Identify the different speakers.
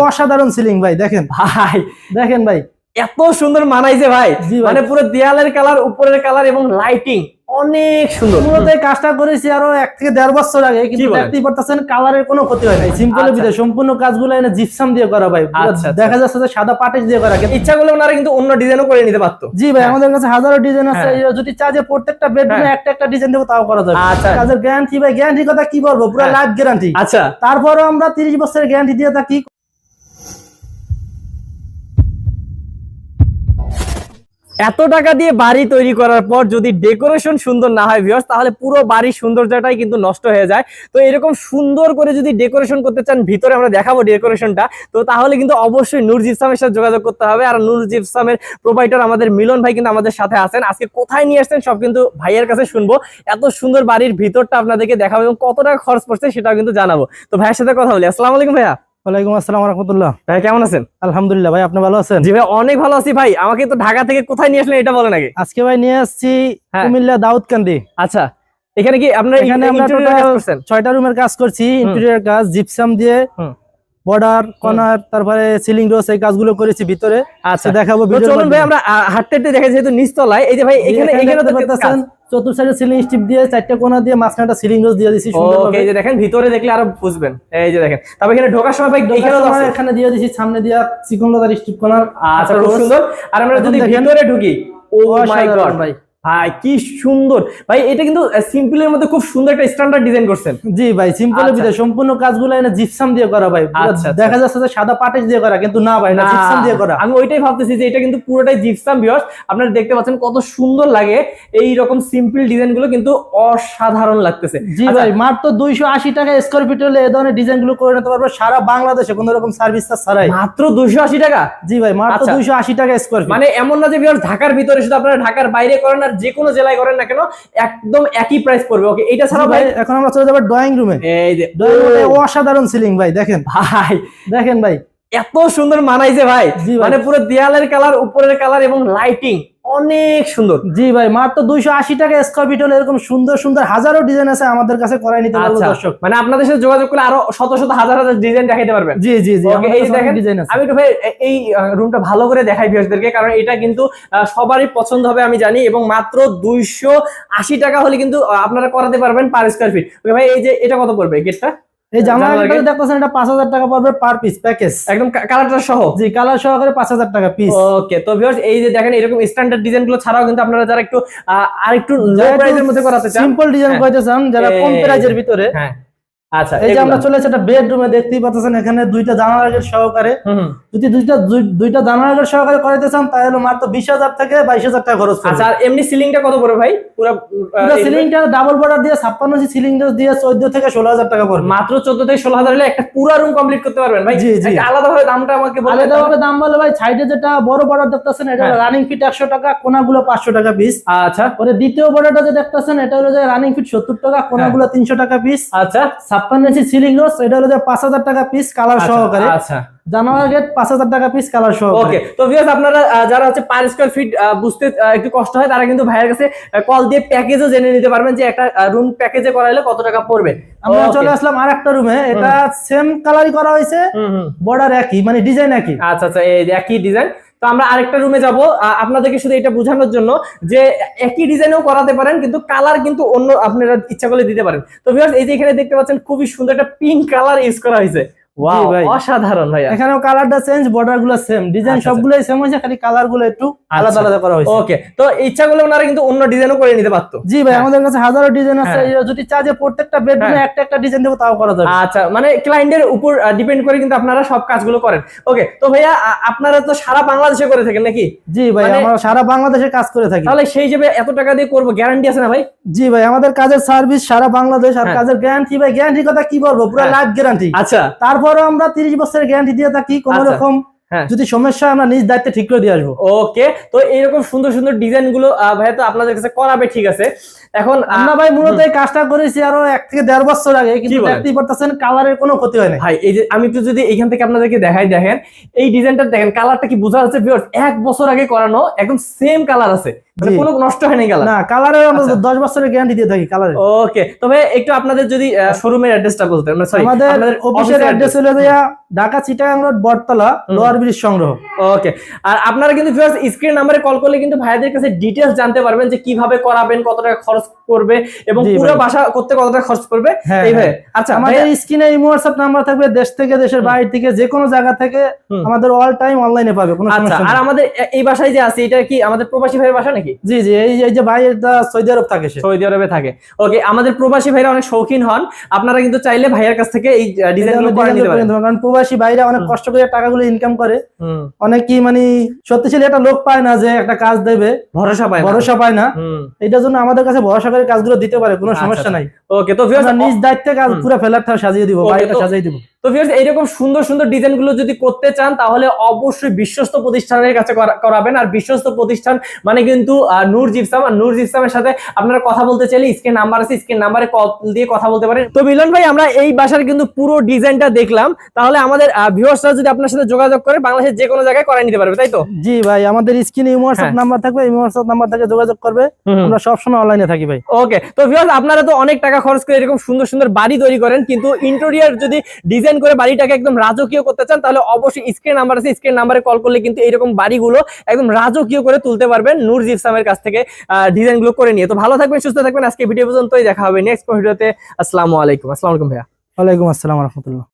Speaker 1: অসাধারণ সিলিং ভাই দেখেন।
Speaker 2: ভাই
Speaker 1: দেখেন ভাই।
Speaker 2: এত সুন্দর মানাইছে ভাই।
Speaker 1: ভাই।
Speaker 2: মানে পুরো দেয়ালের কালার উপরের কালার এবং লাইটিং অনেক সুন্দর।
Speaker 1: মূলত এই কাজটা করেছি আরও এক থেকে দেড় বছর আগে কিন্তু দেখতেই পারতেছেন কালারের কোনো ক্ষতি হয় নাই। সিম্পলের
Speaker 2: আচ্ছা।
Speaker 1: ভিতরে সম্পূর্ণ কাজগুলো এনে জিপসাম দিয়ে করা ভাই।
Speaker 2: আচ্ছা, আচ্ছা।
Speaker 1: দেখা যাচ্ছে যে সাদা পাটেজ দিয়ে করা কিন্তু
Speaker 2: ইচ্ছা করলে ওনারা কিন্তু অন্য ডিজাইনও করে নিতে পারতো।
Speaker 1: জি ভাই আমাদের কাছে হাজারো ডিজাইন আছে।
Speaker 2: হ্যাঁ।
Speaker 1: যদি চা যে প্রত্যেকটা বেডরুমে
Speaker 2: হ্যাঁ।
Speaker 1: একটা একটা ডিজাইন দেবো তাও করা যাবে।
Speaker 2: আচ্ছা।
Speaker 1: কাজের গ্যারান্টি ভাই গ্যারান্টির কথা কি বলব? পুরো
Speaker 2: হ্যাঁ।
Speaker 1: লাইফ গ্যারান্টি
Speaker 2: আচ্ছা।
Speaker 1: তারপরও আমরা তিরিশ বছরের গ্যারান্টি দিয়ে থাকি।
Speaker 2: এত টাকা দিয়ে বাড়ি তৈরি করার পর যদি ডেকোরেশন সুন্দর না হয় ভিউয়ার্স তাহলে পুরো বাড়ির সৌন্দর্যটাই কিন্তু নষ্ট হয়ে যায়। তো এরকম সুন্দর করে যদি ডেকোরেশন করতে চান, ভিতরে আমরা দেখাবো ডেকোরেশনটা। তো তাহলে কিন্তু অবশ্যই নূর জিপসামের সাথে যোগাযোগ করতে হবে। আর নূর জিপসামের প্রোভাইডার আমাদের মিলন ভাই কিন্তু আমাদের সাথে আছেন। আজকে কোথায় নিয়ে আসছেন, সব কিন্তু ভাইয়ের কাছে শুনব। এত সুন্দর বাড়ির ভিতরটা আপনাদেরকে দেখাবো এবং কত টাকা খরচ পড়ছে সেটাও কিন্তু জানাব। তো ভাইয়ের সাথে কথা বলি। আসসালামু আলাইকুম ভাইয়া।
Speaker 1: ওয়ালাইকুম আসসালাম রহমতুল্লাহ।
Speaker 2: ভাই কেমন আছেন?
Speaker 1: আলহামদুলিল্লাহ ভাই আপনি ভালো আছেন?
Speaker 2: জি ভাই অনেক ভালো আছি ভাই। আমাকে তো ঢাকা থেকে কোথায় নিয়ে আসলেন এটা বলেন আগে।
Speaker 1: আজকে ভাই নিয়ে আসছি
Speaker 2: হ্যাঁ।
Speaker 1: কুমিল্লা দাউদকান্দি।
Speaker 2: আচ্ছা এখানে কি আপনার
Speaker 1: এখানে আমরা ছয়টা রুমের কাজ করছি ইন্টেরিয়র কাজ জিপসাম দিয়ে বর্ডার কর্নার তারপরে সিলিং রোজ এই কাজগুলো করেছি ভিতরে।
Speaker 2: আচ্ছা।
Speaker 1: দেখাবো
Speaker 2: চলুন ভাই। আমরা হাঁটতে হাঁটতে দেখে যেহেতু নিচতলায় এই যে ভাই এখানে
Speaker 1: এখানে
Speaker 2: এখানে
Speaker 1: দেখতে পাচ্ছেন চতুর সাইডে সিলিং স্টিপ দিয়ে চারটা কোণা দিয়ে মাঝখানটা সিলিং রোজ দিয়ে দিছি সুন্দরভাবে
Speaker 2: এই যে দেখেন ভিতরে দেখলে আরও বুঝবেন। এই যে দেখেন তবে এখানে ঢোকার সময় ভাই
Speaker 1: এখানে
Speaker 2: এখানেও
Speaker 1: এখানে দিয়ে দিছি সামনে দিয়া চিকন লতার স্টিপ কোণার
Speaker 2: আচ্ছা খুব সুন্দর। আর আমরা যদি ভিতরে ঢুকি ও মাই গড
Speaker 1: ভাই।
Speaker 2: ভাই কি সুন্দর। ভাই এটা কিন্তু সিম্পলের মধ্যে খুব সুন্দর একটা স্ট্যান্ডার্ড ডিজাইন করছেন।
Speaker 1: জি ভাই সিম্পলের
Speaker 2: আচ্ছা।
Speaker 1: ভিতরে সম্পূর্ণ কাজগুলো এনে জিপসাম দিয়ে করা ভাই।
Speaker 2: আচ্ছা, আচ্ছা।
Speaker 1: দেখা যাচ্ছে যে সাদা পাটেজ দিয়ে করা কিন্তু না ভাই না জিপসাম দিয়ে করা।
Speaker 2: আমি ওইটাই ভাবতেছি যে এটা কিন্তু পুরোটাই জিপসাম ভিউয়ার্স আপনারা দেখতে পাচ্ছেন কত সুন্দর লাগে এই রকম সিম্পল ডিজাইনগুলো কিন্তু অসাধারণ লাগতেছে।
Speaker 1: জি ভাই মাত্র দুইশো আশি টাকা স্কোয়ার ফিট হলে এই ধরনের ডিজাইনগুলো করে নিতে পারবে সারা বাংলাদেশে কোন রকম সার্ভিস ছাড়াই।
Speaker 2: মাত্র দুশো আশি টাকা?
Speaker 1: জি ভাই মাত্র
Speaker 2: আচ্ছা।
Speaker 1: দুইশো আশি টাকা স্কোয়ার ফিট
Speaker 2: মানে এমন না যে ভিউয়ার্স ঢাকার ভিতরে শুধু আপনারা ঢাকার বাইরে করেন আর যে কোনো জেলায় করেন না কেন একদম একই প্রাইস পড়বে। ওকে এটা ছাড়া ভাই
Speaker 1: এখন আমরা চলে যাব ড্রয়িং রুমে
Speaker 2: এই যে
Speaker 1: ড্রয়িং রুমে অসাধারণ সিলিং ভাই দেখেন।
Speaker 2: ভাই।
Speaker 1: দেখেন ভাই।
Speaker 2: এত সুন্দর মানাইছে ভাই। মানে পুরো দেয়ালের কালার উপরের কালার এবং লাইটিং অনেক সুন্দর।
Speaker 1: জি ভাই মাত্র দুইশো আশি টাকা স্কোয়ার ফিট হলে এরকম সুন্দর সুন্দর হাজারো ডিজাইন আছে আমাদের কাছে করাই নিতে পারব
Speaker 2: আচ্ছা
Speaker 1: দর্শক।
Speaker 2: মানে আপনাদের সাথে যোগাযোগ করলে আরও শত শত হাজার হাজার ডিজাইন দেখাইতে পারবেন।
Speaker 1: জি জি জি
Speaker 2: এই দেখেন,
Speaker 1: ডিজাইন আছে।
Speaker 2: আমি একটু ভাই এই রুমটা ভালো করে দেখাই ভিউয়ার্সদেরকে কারণ এটা কিন্তু সবারই পছন্দ হবে আমি জানি এবং মাত্র দুইশো আশি টাকা হলে কিন্তু আপনারা করাতে পারবেন পার স্কোয়ার ফিট ভাই এই যে এটা কত পড়বে গেটটা?
Speaker 1: এই জামা
Speaker 2: জানালার
Speaker 1: দেখতেছেন এটা পাঁচ হাজার টাকা পড়বে পার পিস প্যাকেজ
Speaker 2: একদম কালারটা সহ?
Speaker 1: জি কালার সহকারে পাঁচ হাজার টাকা পিস
Speaker 2: ওকে তো ভিউয়ার্স এই যে দেখেন এরকম স্ট্যান্ডার্ড ডিজাইনগুলো ছাড়াও কিন্তু আপনারা যারা একটু আর একটু লো প্রাইসের মধ্যে করাতে চান
Speaker 1: সিম্পল ডিজাইন
Speaker 2: হ্যাঁ।
Speaker 1: করতে চান যারা কম প্রাইজের ভিতরে
Speaker 2: হ্যাঁ। আচ্ছা
Speaker 1: এই যে আমরা চলে একটা বেডরুমে দেখতেই পাচ্ছেন এখানে দুইটা জানালা গেট সহকারে। যদি দুইটা দুইটা জানালা গেট সহকারে করাতে চান তাহলে মাত্র বিশ হাজার থেকে বাইশ হাজার টাকা খরচ
Speaker 2: আচ্ছা আর এমনি সিলিংটা কত পড়বে ভাই? পুরো
Speaker 1: সিলিংটা ডাবল বর্ডার দিয়ে ছাপ্পান্ন ইঞ্চি সিলিং দিয়ে চোদ্দ থেকে ষোলো হাজার টাকা পড়বে।
Speaker 2: মাত্র চোদ্দ থেকে ষোলো হাজার হলে একটা পুরো রুম কমপ্লিট করতে পারবেন ভাই?
Speaker 1: জি, জি।
Speaker 2: আলাদা ভাবে দামটা আমাকে বলে
Speaker 1: আলাদা ভাবে দাম বলে ভাই সাইডে যেটা বড় বর্ডার দেখতেছেন এটা
Speaker 2: হ্যাঁ।
Speaker 1: রানিং ফিট একশো টাকা কোনাগুলো পাঁচশো টাকা পিস
Speaker 2: আচ্ছা।
Speaker 1: পরে দ্বিতীয় বর্ডারটা যে দেখতেছেন এটা হলো যে রানিং ফিট সত্তর টাকা কোনাগুলো তিনশো টাকা পিস
Speaker 2: আচ্ছা।
Speaker 1: ছাপ্পান্ন ইঞ্চি সিলিং রোজ এটা হলো পাঁচ হাজার টাকা পিস কালার সহকারে।
Speaker 2: আচ্ছা।
Speaker 1: জানালা গেট পাঁচ হাজার টাকা পিস কালার সহকারে।
Speaker 2: ওকে তো ভিউয়ার্স আপনারা যারা হচ্ছে পার স্কোয়ার ফিট বুঝতে একটু কষ্ট হয় তারা কিন্তু ভাইয়ের কাছে কল দিয়ে প্যাকেজও জেনে নিতে পারবেন যে একটা রুম প্যাকেজে করাইলে কত টাকা পড়বে।
Speaker 1: আমরা চলে আসলাম আর একটা রুমে এটা সেম কালারই করা হয়েছে বর্ডার একই মানে ডিজাইন একই।
Speaker 2: আচ্ছা আচ্ছা এই একই ডিজাইন তো আমরা আরেকটা রুমে যাব। আপনাদেরকে শুধু এটা বোঝানোর জন্য যে একই ডিজাইনেও করাতে পারেন, কিন্তু কালার কিন্তু অন্য আপনারা ইচ্ছা করলে দিতে পারেন। তো ভিউয়ার্স এই যে এখানে দেখতে পাচ্ছেন, খুবই সুন্দর একটা পিঙ্ক কালার ইউজ করা হয়েছে। ওয়াও
Speaker 1: ভাই।
Speaker 2: অসাধারণ ভাইয়া
Speaker 1: এখানেও কালারটা চেঞ্জ বর্ডারগুলো সেম ডিজাইন সবগুলোই সেম হয়েছে খালি কালারগুলো একটু আলাদা। আলাদা করা হয়েছে
Speaker 2: ওকে তো ইচ্ছা করলে ওনারা কিন্তু অন্য ডিজাইনও করে নিতে পারতো
Speaker 1: জি ভাই। আমাদের কাছে হাজারো ডিজাইন আছে। যদি চা প্রত্যেকটা বেডরুমে। একটা একটা ডিজাইন দেবো তাও করা যাবে
Speaker 2: আচ্ছা মানে ক্লায়েন্টের উপর ডিপেন্ড করে কিন্তু আপনারা সব কাজগুলো করেন ওকে তো ভাইয়া আপনারা তো সারা বাংলাদেশে করে থাকেন নাকি
Speaker 1: জি ভাই
Speaker 2: মানে-
Speaker 1: আমরা সারা বাংলাদেশে কাজ করে থাকি
Speaker 2: তাহলে সেই হিসেবে এত টাকা দিয়ে করব গ্যারান্টি আছে না ভাই
Speaker 1: জি ভাই আমাদের কাজের সার্ভিস সারা বাংলাদেশ আর
Speaker 2: হ্যাঁ।
Speaker 1: কাজের গ্যারান্টি ভাই গ্যারান্টির কথা কি বলব পুরো। লাইফ গ্যারান্টি
Speaker 2: আচ্ছা
Speaker 1: তারপরও আমরা তিরিশ বছরের গ্যারান্টি দিয়ে থাকি কোনো
Speaker 2: আচ্ছা।
Speaker 1: রকম
Speaker 2: হ্যাঁ
Speaker 1: যদি সমস্যা আমরা নিজ দায়িত্বে ঠিক করে দিয়ে আসব
Speaker 2: ওকে তো এইরকম সুন্দর সুন্দর ডিজাইনগুলো তো আপনাদের কাছে করাবে ঠিক আছে এখন
Speaker 1: আমরা ভাই মূলত এই কাজটা করেছি আরও এক থেকে দেড় বছর আগে কিন্তু? দেখতেই পারতেছেন কালারের কোনো ক্ষতি হয় না
Speaker 2: ভাই এই যে আমি একটু যদি এখান থেকে আপনাদেরকে দেখাই দেখেন এই ডিজাইনটা দেখেন কালারটা কি বোঝা যাচ্ছে এক বছর আগে করানো একদম সেম কালার আছে। কোনো নষ্ট হয়নি কালার?
Speaker 1: না কালারের আমরা
Speaker 2: আচ্ছা।
Speaker 1: দশ বছরের গ্যারান্টি দিয়ে থাকি কালারের।
Speaker 2: ওকে তবে একটু আপনাদের যদি শোরুমের অ্যাড্রেসটা বলতেন সরি
Speaker 1: আমাদের অফিসের অ্যাড্রেস হলো দিয়া Dhaka Chittagong road Battala lower bridge সংগ্রহ।
Speaker 2: ওকে আর আপনারা কিন্তু স্ক্রিন নাম্বারে কল করলে কিন্তু ভাইয়াদের কাছে জানতে পারবেন যে কীভাবে করাবেন কত টাকা খরচ করবে এবং পুরো বাসা করতে কত টাকা খরচ করবে
Speaker 1: হ্যাঁ, হ্যাঁ।
Speaker 2: আচ্ছা
Speaker 1: আমাদের স্ক্রিনে নাম্বার থাকবে দেশ থেকে দেশের বাইরে থেকে যে কোনো জায়গা থেকে আমাদের অল টাইম অনলাইনে পাবে কোনো
Speaker 2: আচ্ছা আর আমাদের এই বাসায় যে আছে এটা কি আমাদের প্রবাসী ভাইয়ের বাসা নাকি?
Speaker 1: জি জি এই যে ভাই এটা সৌদি আরব থাকে সে।
Speaker 2: সৌদি আরবে থাকে। ওকে আমাদের প্রবাসী ভাইরা অনেক শৌখিন হন। আপনারা কিন্তু চাইলে ভাইয়ার কাছ থেকে এই ডিজাইনগুলো করে নিতে পারেন।
Speaker 1: কারণ প্রবাসী বাইরে অনেক কষ্ট করে টাকাগুলো ইনকাম করে। অনেকই মানে সত্যিশালী একটা লোক পায় না যে একটা কাজ দেবে।
Speaker 2: ভরসা পায় না।
Speaker 1: ভরসা পায় না। এটার জন্য আমাদের কাছে ভরসা করে কাজগুলো দিতে পারে কোনো
Speaker 2: আচ্ছা,
Speaker 1: সমস্যা নাই।
Speaker 2: ওকে তো
Speaker 1: নিজ দায়িত্বে কাজ পুরো ফেলার সাজিয়ে দিব বাড়িটা সাজিয়ে দিব।
Speaker 2: তো ভিউয়ার্স এইরকম সুন্দর সুন্দর ডিজাইনগুলো যদি করতে চান তাহলে অবশ্যই বিশ্বস্ত প্রতিষ্ঠানের কাছে করাবেন। আর বিশ্বস্ত প্রতিষ্ঠান মানে কিন্তু নূর জিপসাম। আর নূর জিপসামের সাথে আপনারা কথা বলতে চাইলে স্ক্রিন নাম্বার আছে স্ক্রিন নাম্বারে কল দিয়ে কথা বলতে পারেন। তো মিলন ভাই আমরা এই বাসার কিন্তু পুরো ডিজাইনটা দেখলাম। তাহলে আমাদের ভিউয়ার্সরা যদি আপনার সাথে যোগাযোগ করে বাংলাদেশের যে কোনো জায়গায় করাই নিতে পারবে তাই তো?
Speaker 1: জি ভাই আমাদের স্ক্রিনে হোয়াটসঅ্যাপ
Speaker 2: হ্যাঁ।
Speaker 1: নাম্বার থাকবে ইমো হোয়াটসঅ্যাপ নাম্বার থেকে যোগাযোগ করবে। আমরা সবসময় অনলাইনে থাকি ভাই।
Speaker 2: ওকে তো ভিউয়ার্স আপনারা তো অনেক টাকা খরচ করে এরকম সুন্দর সুন্দর বাড়ি তৈরি করেন কিন্তু ইন্টেরিয়র যদি ডিজাইন করে বাড়িটাকে একদম রাজকীয় করতে চান, তাহলে অবশ্যই স্ক্রিন নাম্বার আছে স্ক্রিন নাম্বারে কল করলে কিন্তু এইরকম বাড়িগুলো একদম রাজকীয় করে তুলতে পারবেন নূর জিপসামের কাছ থেকে ডিজাইনগুলো করে নিয়ে। তো ভালো থাকবেন, সুস্থ থাকবেন, আজকে ভিডিও পর্যন্তই, দেখা হবে নেক্সট ভিডিওতে আসসালামু আলাইকুম। আসসালামু আলাইকুম ভাইয়া।
Speaker 1: ওয়ালাইকুম আসসালাম রহমতুল্লাহ।